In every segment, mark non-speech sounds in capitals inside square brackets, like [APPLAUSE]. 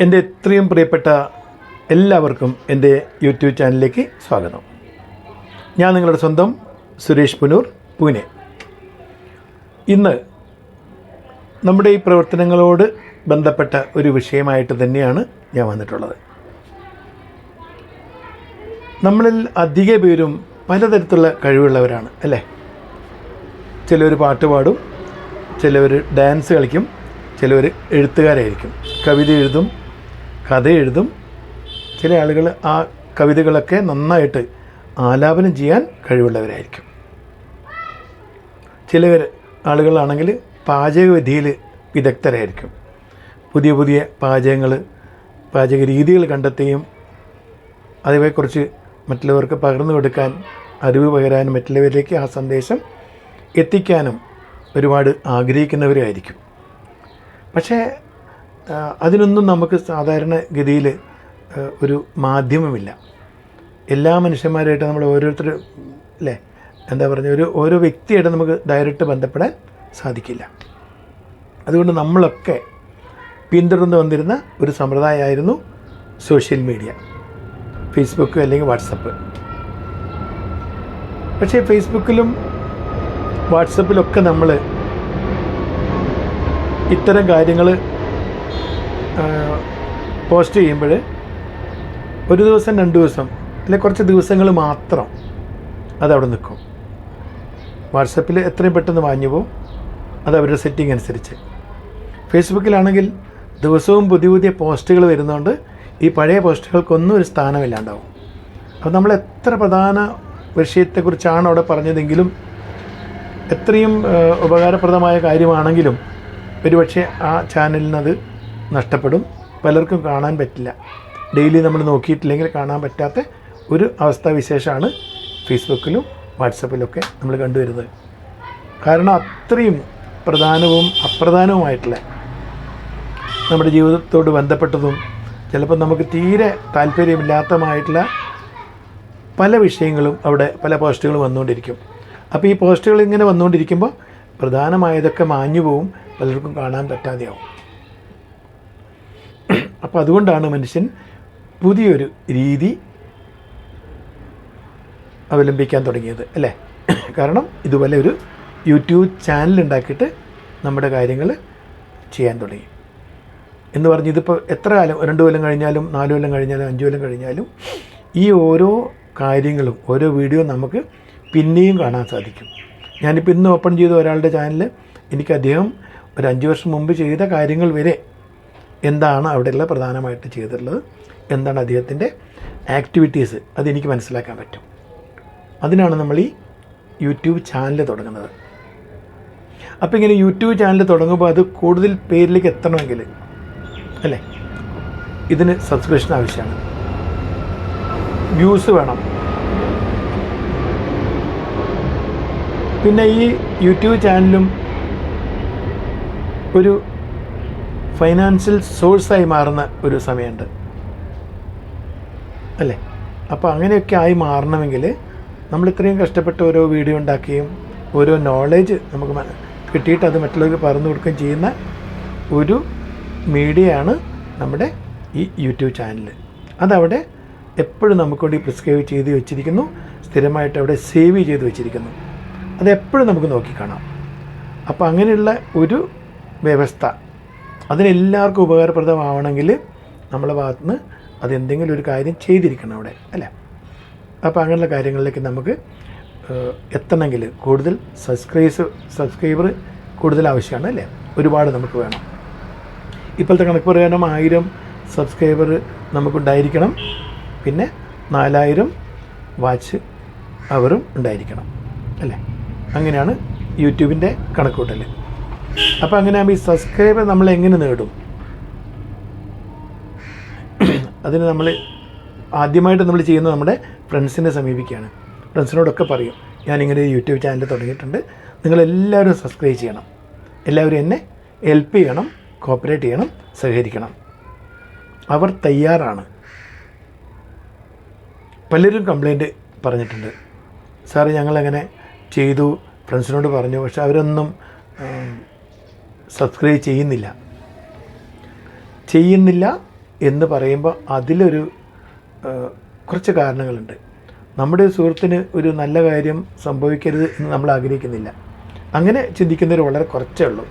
എന്റെ ഇത്രയും പ്രിയപ്പെട്ട എല്ലാവർക്കും എന്റെ യൂട്യൂബ് ചാനലിലേക്ക് സ്വാഗതം. ഞാൻ നിങ്ങളുടെ സ്വന്തം സുരേഷ് പുനൂർ പൂനെ. ഇന്ന് നമ്മുടെ ഈ പ്രവർത്തനങ്ങളോട് ബന്ധപ്പെട്ട ഒരു വിഷയമായിട്ട് തന്നെയാണ് ഞാൻ വന്നിട്ടുള്ളത്. നമ്മളിൽ അധിക പേരും പലതരത്തിലുള്ള കഴിവുള്ളവരാണ് അല്ലേ? ചിലവർ പാട്ട് പാടും ചിലവർ ഡാൻസ് കളിക്കും ചിലവർ എഴുത്തുകാരായിരിക്കും. കവിത എഴുതും കഥ എഴുതും. ചില ആളുകൾ ആ കവിതകളൊക്കെ നന്നായിട്ട് ആലാപനം ചെയ്യാൻ കഴിവുള്ളവരായിരിക്കും. ചില ആളുകളാണെങ്കിൽ പാചകവിധിയിൽ വിദഗ്ധരായിരിക്കും. പുതിയ പുതിയ പാചകങ്ങൾ പാചക രീതികൾ കണ്ടെത്തുകയും അതിനെക്കുറിച്ച് മറ്റുള്ളവർക്ക് പകർന്നു കൊടുക്കാൻ അറിവ് പകരാനും മറ്റുള്ളവരിലേക്ക് ആ സന്ദേശം എത്തിക്കാനും ഒരുപാട് ആഗ്രഹിക്കുന്നവരായിരിക്കും. പക്ഷേ അതിനൊന്നും നമുക്ക് സാധാരണ ഗതിയിൽ ഒരു മാധ്യമമില്ല. എല്ലാ മനുഷ്യന്മാരായിട്ട് നമ്മൾ ഓരോരുത്തർ അല്ലേ എന്താ പറഞ്ഞ ഒരു ഓരോ വ്യക്തിയായിട്ട് നമുക്ക് ഡയറക്റ്റ് ബന്ധപ്പെടാൻ സാധിക്കില്ല. അതുകൊണ്ട് നമ്മളൊക്കെ പിന്തുടർന്ന് വന്നിരുന്ന ഒരു സമ്പ്രദായമായിരുന്നു സോഷ്യൽ മീഡിയ. ഫേസ്ബുക്ക് അല്ലെങ്കിൽ വാട്സപ്പ് പക്ഷേ ഫേസ്ബുക്കിലും വാട്സപ്പിലൊക്കെ നമ്മൾ ഇത്തരം കാര്യങ്ങൾ പോസ്റ്റ് ചെയ്യുമ്പോൾ ഒരു ദിവസം രണ്ട് ദിവസം അല്ലെങ്കിൽ കുറച്ച് ദിവസങ്ങൾ മാത്രം അതവിടെ നിൽക്കും. വാട്സപ്പിൽ എത്രയും പെട്ടെന്ന് വാങ്ങി പോകും അത് അവരുടെ സെറ്റിംഗ് അനുസരിച്ച്. ഫേസ്ബുക്കിലാണെങ്കിൽ ദിവസവും പുതിയ പുതിയ പോസ്റ്റുകൾ വരുന്നതുകൊണ്ട് ഈ പഴയ പോസ്റ്റുകൾക്കൊന്നും ഒരു സ്ഥാനമില്ലാണ്ടാവും അപ്പോൾ നമ്മൾ എത്ര പ്രധാന വിഷയത്തെക്കുറിച്ചാണ് അവിടെ പറഞ്ഞതെങ്കിലും എത്രയും ഉപകാരപ്രദമായ കാര്യമാണെങ്കിലും ഒരുപക്ഷെ ആ ചാനലിനത് നഷ്ടപ്പെടും. പലർക്കും കാണാൻ പറ്റില്ല. ഡെയിലി നമ്മൾ നോക്കിയിട്ടില്ലെങ്കിൽ കാണാൻ പറ്റാത്ത ഒരു അവസ്ഥാവിശേഷമാണ് ഫേസ്ബുക്കിലും വാട്സപ്പിലൊക്കെ നമ്മൾ കണ്ടുവരുന്നത്. കാരണം അത്രയും പ്രധാനവും അപ്രധാനവുമായിട്ടുള്ള നമ്മുടെ ജീവിതത്തോട് ബന്ധപ്പെട്ടതും ചിലപ്പോൾ നമുക്ക് തീരെ താല്പര്യമില്ലാത്തതുമായിട്ടുള്ള പല വിഷയങ്ങളും അവിടെ പല പോസ്റ്റുകളും വന്നുകൊണ്ടിരിക്കും. അപ്പോൾ ഈ പോസ്റ്റുകൾ ഇങ്ങനെ വന്നുകൊണ്ടിരിക്കുമ്പോൾ പ്രധാനമായതൊക്കെ മാഞ്ഞു പോവും പലർക്കും കാണാൻ പറ്റാതെയാവും. അപ്പോൾ അതുകൊണ്ടാണ് മനുഷ്യൻ പുതിയൊരു രീതി അവലംബിക്കാൻ തുടങ്ങിയത് അല്ലേ? കാരണം ഇതുപോലെ ഒരു യൂട്യൂബ് ചാനൽ ഉണ്ടാക്കിയിട്ട് നമ്മുടെ കാര്യങ്ങൾ ചെയ്യാൻ തുടങ്ങി. എന്ന് പറഞ്ഞ് ഇതിപ്പോൾ എത്ര കാലം രണ്ട് കൊല്ലം കഴിഞ്ഞാലും നാല് കൊല്ലം കഴിഞ്ഞാലും അഞ്ച് കൊല്ലം കഴിഞ്ഞാലും ഈ ഓരോ കാര്യങ്ങളും ഓരോ വീഡിയോ നമുക്ക് പിന്നെയും കാണാൻ സാധിക്കും. ഞാനിപ്പോൾ ഇന്ന് ഓപ്പൺ ചെയ്ത ഒരാളുടെ ചാനൽ എനിക്ക് അദ്ദേഹം ഒരു അഞ്ച് വർഷം മുമ്പ് ചെയ്ത കാര്യങ്ങൾ വരെ എന്താണ് അവിടെയുള്ള പ്രധാനമായിട്ട് ചെയ്തിട്ടുള്ളത്? എന്താണ് അദ്ദേഹത്തിന്റെ ആക്ടിവിറ്റീസ് അതെനിക്ക് മനസ്സിലാക്കാൻ പറ്റും. അതിനാണ് നമ്മൾ ഈ യൂട്യൂബ് ചാനൽ തുടങ്ങുന്നത്. അപ്പോൾ ഇങ്ങനെ യൂട്യൂബ് ചാനൽ തുടങ്ങുമ്പോൾ അത് കൂടുതൽ പേരിലേക്ക് എത്തണമെങ്കിൽ അല്ലേ? ഇതിന് സബ്സ്ക്രിപ്ഷൻ ആവശ്യമാണ്. വ്യൂസ് വേണം. പിന്നെ ഈ യൂട്യൂബ് ചാനലും ഒരു ഫൈനാൻഷ്യൽ സോഴ്സായി മാറുന്ന ഒരു സമയമുണ്ട്. അല്ലേ? അപ്പോൾ അങ്ങനെയൊക്കെ ആയി മാറണമെങ്കിൽ നമ്മൾ ഇത്രയും കഷ്ടപ്പെട്ട് ഓരോ വീഡിയോ ഉണ്ടാക്കുകയും ഓരോ നോളേജ് നമുക്ക് കിട്ടിയിട്ട് അത് മറ്റുള്ളവർക്ക് പറഞ്ഞു കൊടുക്കുകയും ചെയ്യുന്ന ഒരു മീഡിയയാണ് നമ്മുടെ ഈ യൂട്യൂബ് ചാനൽ അതവിടെ എപ്പോഴും നമുക്ക് വേണ്ടി പ്രിസ്ക്രൈബ് ചെയ്ത് വെച്ചിരിക്കുന്നു സ്ഥിരമായിട്ട് അവിടെ സേവ് ചെയ്ത് വെച്ചിരിക്കുന്നു. അതെപ്പോഴും നമുക്ക് നോക്കിക്കാണാം അപ്പോൾ അങ്ങനെയുള്ള ഒരു വ്യവസ്ഥ അതിനെല്ലാവർക്കും ഉപകാരപ്രദമാവണമെങ്കിൽ നമ്മളെ ഭാഗത്തുനിന്ന് അതെന്തെങ്കിലും ഒരു കാര്യം ചെയ്തിരിക്കണം അവിടെ അല്ലേ? അപ്പോൾ അങ്ങനെയുള്ള കാര്യങ്ങളിലേക്ക് നമുക്ക് എത്തണമെങ്കിൽ കൂടുതൽ സബ്സ്ക്രൈസ് സബ്സ്ക്രൈബർ കൂടുതൽ ആവശ്യമാണ് അല്ലേ? ഒരുപാട് നമുക്ക് വേണം. ഇപ്പോഴത്തെ കണക്ക് പ്രകാരം ആയിരം സബ്സ്ക്രൈബർ നമുക്കുണ്ടായിരിക്കണം പിന്നെ നാലായിരം വാച്ച് അവരും ഉണ്ടായിരിക്കണം അല്ലേ? അങ്ങനെയാണ് യൂട്യൂബിന്റെ കണക്കൂട്ടൽ. അപ്പോൾ അങ്ങനെ ആകുമ്പോൾ ഈ സബ്സ്ക്രൈബർ നമ്മൾ എങ്ങനെ നേടും? അതിന് നമ്മൾ ആദ്യമായിട്ട് നമ്മൾ ചെയ്യുന്നത് നമ്മുടെ ഫ്രണ്ട്സിനെ സമീപിക്കുകയാണ്. ഫ്രണ്ട്സിനോടൊക്കെ പറയും ഞാനിങ്ങനെ യൂട്യൂബ് ചാനൽ തുടങ്ങിയിട്ടുണ്ട്. നിങ്ങളെല്ലാവരും സബ്സ്ക്രൈബ് ചെയ്യണം. എല്ലാവരും എന്നെ ഹെൽപ്പ് ചെയ്യണം കോപ്പറേറ്റ് ചെയ്യണം സഹകരിക്കണം. അവർ തയ്യാറാണ്. പലരും കംപ്ലൈന്റ് പറഞ്ഞിട്ടുണ്ട്. സാറ് ഞങ്ങളങ്ങനെ ചെയ്തു ഫ്രണ്ട്സിനോട് പറഞ്ഞു പക്ഷെ അവരൊന്നും സബ്സ്ക്രൈബ് ചെയ്യുന്നില്ല. ചെയ്യുന്നില്ല എന്ന് പറയുമ്പോൾ അതിലൊരു കുറച്ച് കാരണങ്ങളുണ്ട്. നമ്മുടെ സുഹൃത്തിന് ഒരു നല്ല കാര്യം സംഭവിക്കരുത് എന്ന് നമ്മൾ ആഗ്രഹിക്കുന്നില്ല. അങ്ങനെ ചിന്തിക്കുന്നവർ വളരെ കുറച്ചേ ഉള്ളൂ.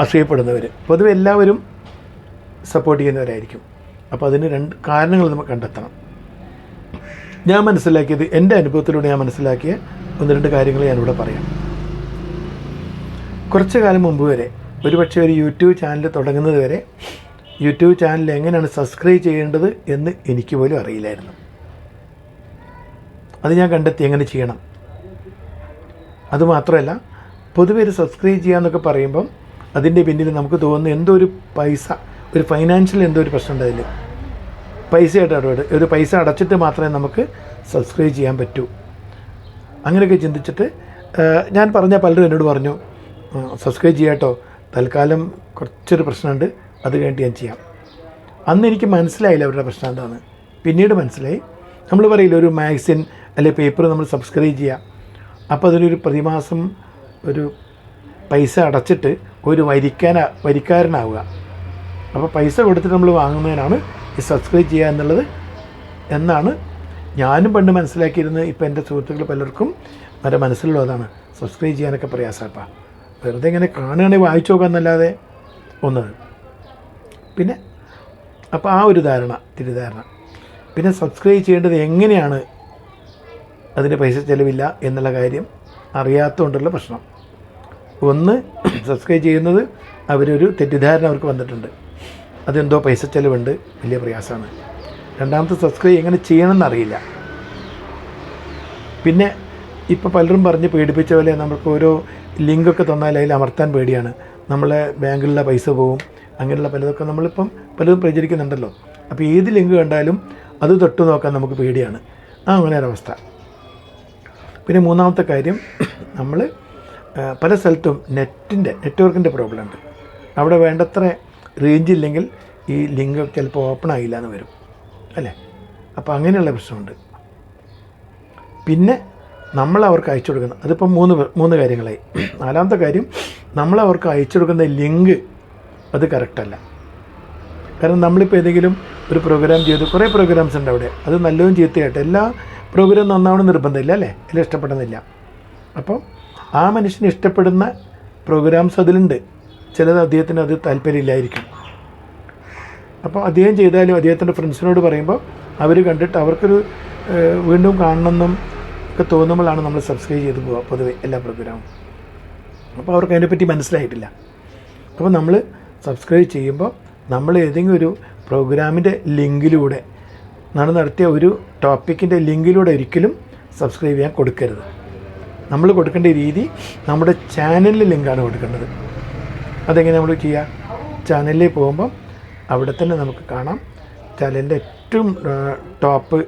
അസൂയപ്പെടുന്നവർ പൊതുവെ എല്ലാവരും സപ്പോർട്ട് ചെയ്യുന്നവരായിരിക്കും. അപ്പോൾ അതിന് രണ്ട് കാരണങ്ങൾ നമുക്ക് കണ്ടെത്തണം. ഞാൻ മനസ്സിലാക്കിയത് എന്റെ അനുഭവത്തിലൂടെ ഞാൻ മനസ്സിലാക്കിയ ഒന്ന് രണ്ട് കാര്യങ്ങൾ ഞാനിവിടെ പറയാം. കുറച്ച് കാലം മുമ്പ് വരെ ഒരുപക്ഷെ ഒരു യൂട്യൂബ് ചാനൽ തുടങ്ങുന്നത് വരെ യൂട്യൂബ് ചാനൽ എങ്ങനെയാണ് സബ്സ്ക്രൈബ് ചെയ്യേണ്ടത് എന്ന് എനിക്ക് പോലും അറിയില്ലായിരുന്നു. അത് ഞാൻ കണ്ടെത്തി എങ്ങനെ ചെയ്യണം. അതുമാത്രമല്ല പൊതുവെ ഒരു സബ്സ്ക്രൈബ് ചെയ്യാന്നൊക്കെ പറയുമ്പം അതിന്റെ പിന്നിൽ നമുക്ക് തോന്നുന്നു എന്തോ ഒരു പൈസ ഒരു ഫൈനാൻഷ്യൽ എന്തോ ഒരു പ്രശ്നം ഉണ്ട് അതിൽ പൈസയായിട്ട് ഇടപെട് ഒരു പൈസ അടച്ചിട്ട് മാത്രമേ നമുക്ക് സബ്സ്ക്രൈബ് ചെയ്യാൻ പറ്റൂ. അങ്ങനെയൊക്കെ ചിന്തിച്ചിട്ട് ഞാൻ പറഞ്ഞ പലരും എന്നോട് പറഞ്ഞു സബ്സ്ക്രൈബ് ചെയ്യാട്ടോ. തൽക്കാലം കുറച്ചൊരു പ്രശ്നമുണ്ട്. അത് കഴിഞ്ഞിട്ട് ഞാൻ ചെയ്യാം. അന്ന് എനിക്ക് മനസ്സിലായില്ല അവരുടെ പ്രശ്നം എന്താണ് പിന്നീട് മനസ്സിലായി. നമ്മൾ പറയില്ല ഒരു മാഗസിൻ അല്ലെങ്കിൽ പേപ്പർ നമ്മൾ സബ്സ്ക്രൈബ് ചെയ്യുക അപ്പോൾ അതിനൊരു പ്രതിമാസം ഒരു പൈസ അടച്ചിട്ട് ഒരു വരിക്കാന വരിക്കാരനാവുക. അപ്പോൾ പൈസ കൊടുത്തിട്ട് നമ്മൾ വാങ്ങുന്നതിനാണ് ഈ സബ്സ്ക്രൈബ് ചെയ്യുക എന്നുള്ളത് എന്നാണ് ഞാനും പണ്ട് മനസ്സിലാക്കിയിരുന്നത്. ഇപ്പോൾ എന്റെ സുഹൃത്തുക്കൾ പലർക്കും വരെ മനസ്സിലുള്ളതാണ്. സബ്സ്ക്രൈബ് ചെയ്യാനൊക്കെ പ്രയാസപ്പാ വെറുതെ ഇങ്ങനെ കാണുകയാണെങ്കിൽ വായിച്ചു നോക്കാമെന്നല്ലാതെ ഒന്ന്. പിന്നെ അപ്പോൾ ആ ഒരു ധാരണ തിരിധാരണ. പിന്നെ സബ്സ്ക്രൈബ് ചെയ്യേണ്ടത് എങ്ങനെയാണ്? അതിന് പൈസ ചിലവില്ല എന്നുള്ള കാര്യം അറിയാത്തതുകൊണ്ടുള്ള പ്രശ്നം. ഒന്ന് സബ്സ്ക്രൈബ് ചെയ്യുന്നത് അവരൊരു തെറ്റിദ്ധാരണ അവർക്ക് വന്നിട്ടുണ്ട്. അതെന്തോ പൈസ ചിലവുണ്ട് വലിയ പ്രയാസമാണ്. രണ്ടാമത്തെ സബ്സ്ക്രൈബ് എങ്ങനെ ചെയ്യണമെന്നറിയില്ല പിന്നെ ഇപ്പോൾ പലരും പറഞ്ഞ് പേടിപ്പിച്ച പോലെ നമുക്ക് ഓരോ ലിങ്കൊക്കെ തന്നാൽ അതിൽ അമർത്താൻ പേടിയാണ്. നമ്മളെ ബാങ്കിലുള്ള പൈസ പോവും. അങ്ങനെയുള്ള പലതൊക്കെ നമ്മളിപ്പം പലതും പ്രചരിക്കുന്നുണ്ടല്ലോ. അപ്പോൾ ഏത് ലിങ്ക് കണ്ടാലും അത് തൊട്ട് നോക്കാൻ നമുക്ക് പേടിയാണ്. ആ അങ്ങനെ ഒരവസ്ഥ പിന്നെ മൂന്നാമത്തെ കാര്യം നമ്മൾ പല സ്ഥലത്തും നെറ്റിന്റെ നെറ്റ്വർക്കിന്റെ പ്രോബ്ലം ഉണ്ട്. അവിടെ വേണ്ടത്ര റേഞ്ച് ഇല്ലെങ്കിൽ ഈ ലിങ്ക് ചിലപ്പോൾ ഓപ്പൺ ആയില്ല എന്ന് വരും. അല്ലേ? അപ്പോൾ അങ്ങനെയുള്ള പ്രശ്നമുണ്ട്. പിന്നെ നമ്മൾ അവർക്ക് അയച്ചു കൊടുക്കുന്ന അതിപ്പം മൂന്ന് മൂന്ന് കാര്യങ്ങളായി. നാലാമത്തെ കാര്യം നമ്മൾ അവർക്ക് അയച്ചു കൊടുക്കുന്ന ലിങ്ക് അത് കറക്റ്റല്ല കാരണം നമ്മളിപ്പോൾ ഏതെങ്കിലും ഒരു പ്രോഗ്രാം ചെയ്ത് കുറേ പ്രോഗ്രാംസ് ഉണ്ട് അവിടെ. അത് നല്ലതും ചീത്തയായിട്ട് എല്ലാ പ്രോഗ്രാം നന്നാവണം നിർബന്ധമില്ല അല്ലേ? എല്ലാം ഇഷ്ടപ്പെടുന്നില്ല. അപ്പം ആ മനുഷ്യന് ഇഷ്ടപ്പെടുന്ന പ്രോഗ്രാംസ് അതിലുണ്ട്. ചിലത് അദ്ദേഹത്തിന് അത് താല്പര്യമില്ലായിരിക്കും. അപ്പോൾ അദ്ദേഹം ചെയ്താലും അദ്ദേഹത്തിന്റെ ഫ്രണ്ട്സിനോട് പറയുമ്പോൾ അവർ കണ്ടിട്ട് അവർക്കൊരു വീണ്ടും കാണണമെന്നും ഒക്കെ തോന്നുമ്പോഴാണ് നമ്മൾ സബ്സ്ക്രൈബ് ചെയ്ത് പോവുക പൊതുവെ എല്ലാ പ്രോഗ്രാമും അപ്പോൾ അവർക്ക് അതിനെപ്പറ്റി മനസ്സിലായിട്ടില്ല. അപ്പോൾ നമ്മൾ സബ്സ്ക്രൈബ് ചെയ്യുമ്പോൾ നമ്മൾ ഏതെങ്കിലും ഒരു പ്രോഗ്രാമിന്റെ ലിങ്കിലൂടെ നമ്മൾ നടത്തിയ ഒരു ടോപ്പിക്കിന്റെ ലിങ്കിലൂടെ ഒരിക്കലും സബ്സ്ക്രൈബ് ചെയ്യാൻ കൊടുക്കരുത്. നമ്മൾ കൊടുക്കേണ്ട രീതി നമ്മുടെ ചാനലിൽ ലിങ്കാണ് കൊടുക്കേണ്ടത്. അതെങ്ങനെ നമ്മൾ ചെയ്യുക ചാനലിൽ പോകുമ്പം അവിടെ തന്നെ നമുക്ക് കാണാം. ചാനലിന്റെ ഏറ്റവും ടോപ്പ്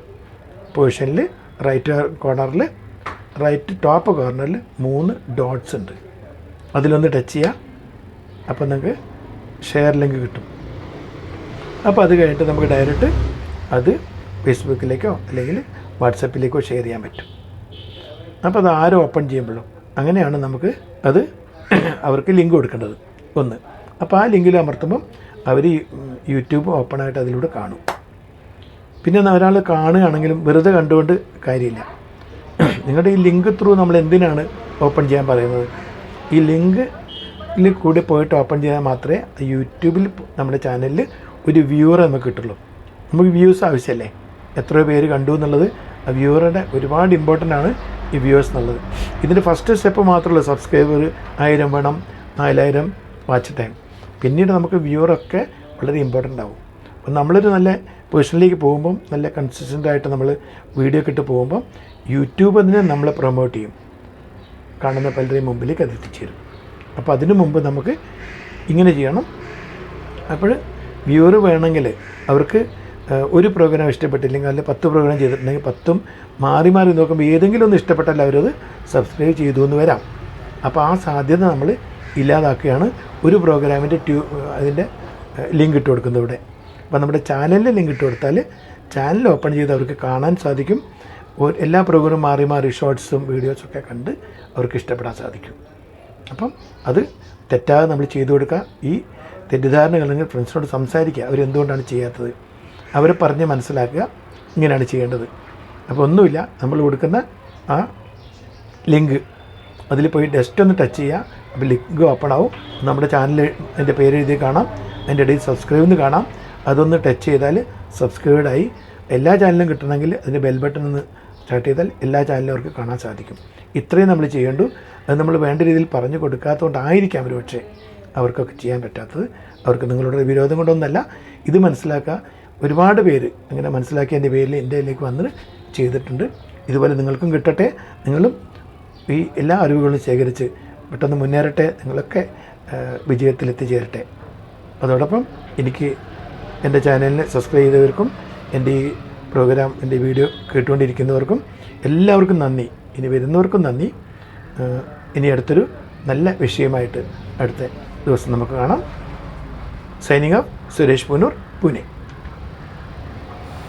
പൊസിഷനിൽ റൈറ്റ് കോർണറിൽ റൈറ്റ് ടോപ്പ് കോർണറിൽ മൂന്ന് ഡോട്ട്സ് ഉണ്ട്. അതിലൊന്ന് ടച്ച് ചെയ്യുക അപ്പോൾ നിങ്ങൾക്ക് ഷെയർ ലിങ്ക് കിട്ടും. അപ്പോൾ അത് കഴിഞ്ഞിട്ട് നമുക്ക് ഡയറക്റ്റ് അത് ഫേസ്ബുക്കിലേക്കോ അല്ലെങ്കിൽ വാട്സപ്പിലേക്കോ ഷെയർ ചെയ്യാൻ പറ്റും. അപ്പോൾ അത് ആരും ഓപ്പൺ ചെയ്യുമ്പോഴും? അങ്ങനെയാണ് നമുക്ക് അത് [CLEARS THROAT] അവർക്ക് ലിങ്ക് കൊടുക്കേണ്ടത്. ഒന്ന്. അപ്പോൾ ആ ലിങ്കിൽ അമർത്തുമ്പം അവർ യൂട്യൂബ് ഓപ്പണായിട്ട് അതിലൂടെ കാണും. പിന്നെ ഒരാൾ കാണുകയാണെങ്കിലും വെറുതെ കണ്ടുകൊണ്ട് കാര്യമില്ല. നിങ്ങളുടെ ഈ ലിങ്ക് ത്രൂ നമ്മൾ എന്തിനാണ് ഓപ്പൺ ചെയ്യാൻ പറയുന്നത്? ഈ ലിങ്കിൽ കൂടി പോയിട്ട് ഓപ്പൺ ചെയ്താൽ മാത്രമേ യൂട്യൂബിൽ നമ്മുടെ ചാനലിൽ ഒരു വ്യൂവറെ നമുക്ക് കിട്ടുള്ളൂ. നമുക്ക് വ്യൂസ് ആവശ്യമല്ലേ? എത്രയോ പേര് കണ്ടു എന്നുള്ളത് ആ വ്യൂവറുടെ ഒരുപാട് ഇമ്പോർട്ടന്റ് ആണ് ഈ വ്യൂവേഴ്സ് എന്നുള്ളത്. ഇതിന്റെ ഫസ്റ്റ് സ്റ്റെപ്പ് മാത്രമല്ല സബ്സ്ക്രൈബർ ആയിരം വേണം നാലായിരം വാച്ച് ടൈം പിന്നീട് നമുക്ക് വ്യൂവറൊക്കെ വളരെ ഇമ്പോർട്ടന്റ് ആവും. അപ്പം നമ്മളൊരു നല്ല പൊസിഷനിലേക്ക് പോകുമ്പം നല്ല കൺസിസ്റ്റന്റ് ആയിട്ട് നമ്മൾ വീഡിയോ ഒക്കെ ഇട്ട് പോകുമ്പം യൂട്യൂബ് അതിനെ നമ്മളെ പ്രൊമോട്ട് ചെയ്യും. കാണുന്ന പലരുടെയും മുമ്പിലേക്ക് അത് എത്തിച്ചേരും. അപ്പോൾ അതിനു മുമ്പ് നമുക്ക് ഇങ്ങനെ ചെയ്യണം. അപ്പോൾ വ്യൂവർ വേണമെങ്കിൽ അവർക്ക് ഒരു പ്രോഗ്രാം ഇഷ്ടപ്പെട്ടില്ലെങ്കിൽ അല്ലെങ്കിൽ പത്ത് പ്രോഗ്രാം ചെയ്തിട്ടുണ്ടെങ്കിൽ പത്തും മാറി മാറി നോക്കുമ്പോൾ ഏതെങ്കിലും ഒന്ന് ഇഷ്ടപ്പെട്ടാൽ അവരത് സബ്സ്ക്രൈബ് ചെയ്തു എന്ന് വരാം. അപ്പോൾ ആ സാധ്യത നമ്മൾ ഇല്ലാതാക്കുകയാണ്. ഒരു പ്രോഗ്രാമിന്റെ ട്യൂ അതിന്റെ ലിങ്ക് ഇട്ട് കൊടുക്കുന്നത് ഇവിടെ. അപ്പോൾ നമ്മുടെ ചാനലിൽ ലിങ്ക് ഇട്ട് കൊടുത്താൽ ചാനൽ ഓപ്പൺ ചെയ്ത് അവർക്ക് കാണാൻ സാധിക്കും. എല്ലാ പ്രോഗ്രാം മാറി മാറി ഷോർട്സും വീഡിയോസൊക്കെ കണ്ട് അവർക്ക് ഇഷ്ടപ്പെടാൻ സാധിക്കും. അപ്പം അത് തെറ്റാതെ നമ്മൾ ചെയ്തു കൊടുക്കുക. ഈ തെറ്റിദ്ധാരണകൾ അല്ലെങ്കിൽ ഫ്രണ്ട്സിനോട് സംസാരിക്കുക. അവരെന്തുകൊണ്ടാണ് ചെയ്യാത്തത്? അവരെ പറഞ്ഞ് മനസ്സിലാക്കുക. ഇങ്ങനെയാണ് ചെയ്യേണ്ടത്. അപ്പോൾ ഒന്നുമില്ല. നമ്മൾ കൊടുക്കുന്ന ആ ലിങ്ക് അതിൽ പോയി ഡെസ്റ്റ് ഒന്ന് ടച്ച് ചെയ്യുക. അപ്പോൾ ലിങ്ക് ഓപ്പൺ ആവും. നമ്മുടെ ചാനൽ എന്റെ പേര് എഴുതി കാണാം. അതിന്റെ ഇടയിൽ സബ്സ്ക്രൈബ് എന്ന് കാണാം. അതൊന്ന് ടച്ച് ചെയ്താൽ സബ്സ്ക്രൈബായി എല്ലാ ചാനലും കിട്ടണമെങ്കിൽ അതിന്റെ ബെൽ ബട്ടൺ ഒന്ന് സ്റ്റാർട്ട് ചെയ്താൽ എല്ലാ ചാനലും അവർക്ക് കാണാൻ സാധിക്കും. ഇത്രയും നമ്മൾ ചെയ്യേണ്ടു. അത് നമ്മൾ വേണ്ട രീതിയിൽ പറഞ്ഞു കൊടുക്കാത്തതുകൊണ്ടായിരിക്കാം ഒരു പക്ഷേ അവർക്കൊക്കെ ചെയ്യാൻ പറ്റാത്തത്. അവർക്ക് നിങ്ങളുടെ വിരോധം കൊണ്ടൊന്നല്ല. ഇത് മനസ്സിലാക്കുക ഒരുപാട് പേര് അങ്ങനെ മനസ്സിലാക്കിയതിന്റെ പേരിൽ എന്റെ ഇതിലേക്ക് വന്ന് ചെയ്തിട്ടുണ്ട്. ഇതുപോലെ നിങ്ങൾക്കും കിട്ടട്ടെ. നിങ്ങളും ഈ എല്ലാ അറിവുകളും ശേഖരിച്ച് പെട്ടെന്ന് മുന്നേറട്ടെ. നിങ്ങളൊക്കെ വിജയത്തിലെത്തിച്ചേരട്ടെ. അതോടൊപ്പം എനിക്ക് എന്റെ ചാനലിനെ സബ്സ്ക്രൈബ് ചെയ്തവർക്കും എന്റെ ഈ പ്രോഗ്രാം എന്റെ വീഡിയോ കേട്ടുകൊണ്ടിരിക്കുന്നവർക്കും എല്ലാവർക്കും നന്ദി. ഇനി വരുന്നവർക്കും നന്ദി. ഇനി അടുത്തൊരു നല്ല വിഷയമായിട്ട് അടുത്ത ദിവസം നമുക്ക് കാണാം. സൈനിക സുരേഷ് പുനൂർ പൂനെ.